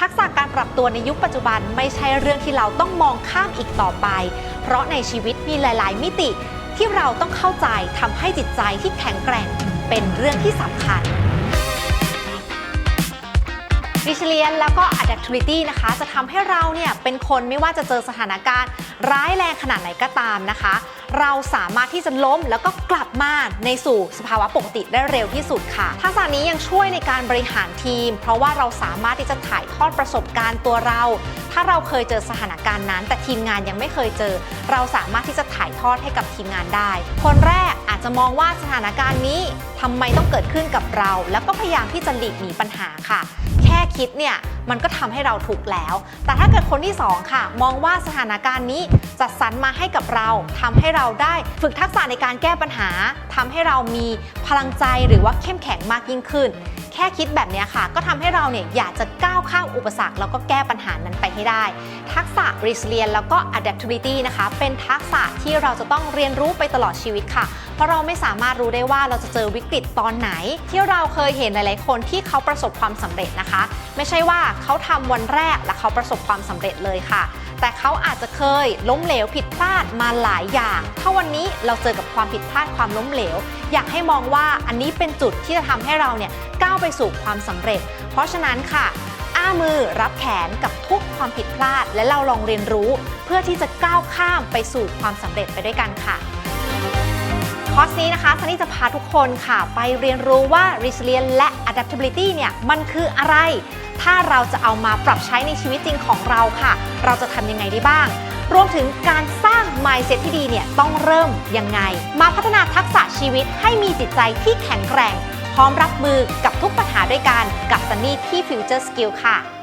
ทักษะการปรับตัวในยุคปัจจุบันไม่ใช่เรื่องที่เราต้องมองข้ามอีกต่อไป เพราะในชีวิตมีหลาย ๆ มิติที่เราต้องเข้าใจทำให้จิตใจที่แข็งแกร่งเป็นเรื่องที่สำคัญ Resilience แล้วก็ Adaptability นะคะ จะทำให้เราเนี่ยเป็นคนไม่ว่าจะเจอสถานการณ์ ร้ายแรงขนาดไหนก็ตามนะคะ เราสามารถที่จะล้มแล้วก็กลับมาในสู่สภาวะปกติได้เร็วที่สุดค่ะ ทักษะนี้ยังช่วยในการบริหารทีม เพราะว่าเราสามารถที่จะถ่ายทอดประสบการณ์ตัวเรา ถ้าเราเคยเจอสถานการณ์นั้น แต่ทีมงานยังไม่เคยเจอ เราสามารถที่จะถ่ายทอดให้กับทีมงานได้ คนแรกอาจจะมองว่าสถานการณ์นี้ทำไมต้องเกิดขึ้นกับเรา แล้วก็พยายามที่จะหลีกหนีปัญหาค่ะ ค่คิดเนี่ยมันก็ทำให้เราถูกแล้ว แต่ถ้าเกิดคนที่ 2 ค่ะ มองว่าสถานการณ์นี้จัดสรรมาให้กับเราทำให้เราได้ฝึกทักษะในการแก้ปัญหาทำให้เรามีพลังใจหรือว่าเข้มแข็งมากยิ่งขึ้น แค่คิดแบบนี้ค่ะ ก็ทำให้เราเนี่ยอยากจะก้าวข้ามอุปสรรค แล้วก็แก้ปัญหานั้นไปให้ได้ ทักษะ resilience แล้วก็ adaptability นะคะ เป็นทักษะที่เราจะต้องเรียนรู้ไปตลอดชีวิตค่ะ เพราะเราไม่สามารถรู้ได้ว่าเราจะเจอวิกฤตตอนไหน ที่เราเคยเห็นหลาย ๆ คนที่เขาประสบความสำเร็จนะคะ ไม่ใช่ว่าเขาทำวันแรกแล้วเขาประสบความสำเร็จเลยค่ะ แต่เขาอาจจะเคยล้มเหลวผิดพลาดมาหลายอย่าง ถ้าวันนี้เราเจอกับความผิดพลาดความล้มเหลว อยากให้มองว่าอันนี้เป็นจุดที่จะทำให้เราเนี่ยก้าวไปสู่ความสำเร็จ เพราะฉะนั้นค่ะอ้ามือรับแขนกับทุกความผิดพลาด และเราลองเรียนรู้ เพื่อที่จะก้าวข้ามไปสู่ความสำเร็จไปด้วยกันค่ะคอร์สนี้นะคะซันนี่จะพาทุกคนค่ะ ไปเรียนรู้ว่า resilience และ adaptability เนี่ยมันคืออะไร ถ้าเราจะเอามาปรับใช้ในชีวิตจริงของเราค่ะ เราจะทำยังไงได้บ้าง รวมถึงการสร้าง mindset ที่ดีเนี่ยต้องเริ่มยังไง มาพัฒนาทักษะชีวิตให้มีจิตใจที่แข็งแกร่ง พร้อมรับมือกับทุกปัญหาด้วยกันกับซันนี่ที่ Future Skill ค่ะ